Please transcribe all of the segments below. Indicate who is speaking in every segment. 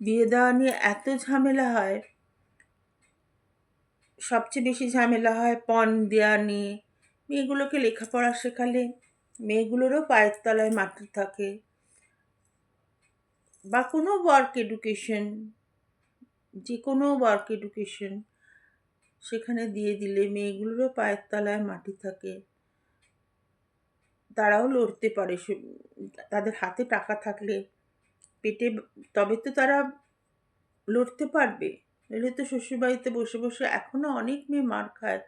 Speaker 1: বিয়ে দেওয়া নিয়ে এত ঝামেলা হয়। সবচেয়ে বেশি ঝামেলা হয় পণ দেওয়া নিয়ে। মেয়েগুলোকে লেখাপড়া শেখালে মেয়েগুলোরও পায়ের তলায় মাটি থাকে বা কোনো ওয়ার্ক এডুকেশন যে কোনো ওয়ার্ক এডুকেশন সেখানে দিয়ে দিলে মেয়েগুলোরও পায়ের তলায় মাটি থাকে। তারাও লড়তে পারে তাদের হাতে টাকা থাকলে পেটে তবে তো তারা লড়তে পারবে। নইলে তো শ্বশুরবাড়িতে বসে বসে এখনও অনেক মেয়ে মার খায়।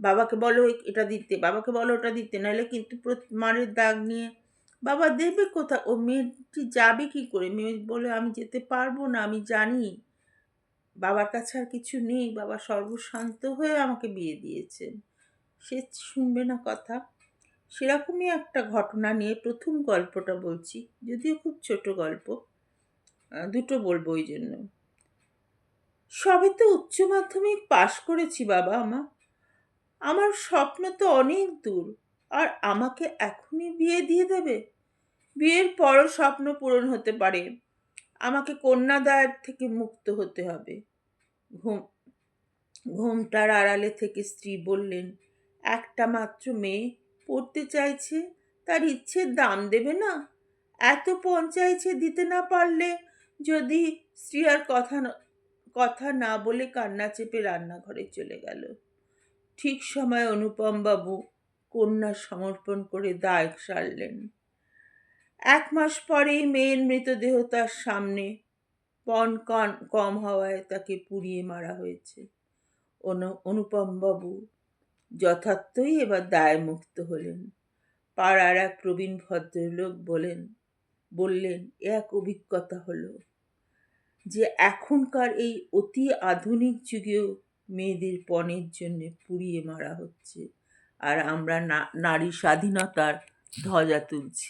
Speaker 1: বাবাকে বলো এটা দিতে, বাবাকে বলো ওটা দিতে নাহলে কিন্তু মারের দাগ নিয়ে বাবা দেবে কোথা ও মেয়েটি যাবে কি করে? মেয়ে বলে, আমি যেতে পারব না, আমি জানি। বাবার কাছে আর কিছু নেই। বাবা সর্বশান্ত হয়ে আমাকে বিয়ে দিয়েছেন। সে শুনবে না কথা। সেরকমই একটা ঘটনা নিয়ে প্রথম গল্পটা বলছি। যদিও খুব ছোট গল্প। দুটো বলব ওই জন্য। সবে তো উচ্চ মাধ্যমিক পাশ করেছি বাবা আমা আমার স্বপ্ন তো অনেক দূর, আর আমাকে এখনই বিয়ে দিয়ে দেবে। বিয়ের পরও স্বপ্ন পূরণ হতে পারে। আমাকে কন্যাদায়ের থেকে মুক্ত হতে হবে। ঘুম, ঘুমটার আড়ালে থেকে স্ত্রী বললেন, একটা মাত্র মেয়ে পড়তে চাইছে, তার ইচ্ছের দাম দেবে না। এত পণ চাইছে দিতে না পারলে যদি স্ত্রী আর কথা কথা না বলে কান্না চেপে রান্নাঘরে চলে গেল। ঠিক সময় অনুপম বাবু কন্যা সমর্পণ করে দায় সারলেন। এক মাস পরেই মেয়ের মৃতদেহ তার সামনে, পণ কন, কম হওয়ায় তাকে পুড়িয়ে মারা হয়েছে। অনু, অনুপমবাবু যথার্থই এবার দায়মুক্ত হলেন। পাড়ার এক প্রবীণ ভদ্রলোক বলেন বললেন, এক অভিজ্ঞতা হলো যে এখনকার এই অতি আধুনিক যুগেও মেয়েদের পণের জন্য পুড়িয়ে মারা হচ্ছে। আর আমরা নারী স্বাধীনতার ধ্বজা তুলছি।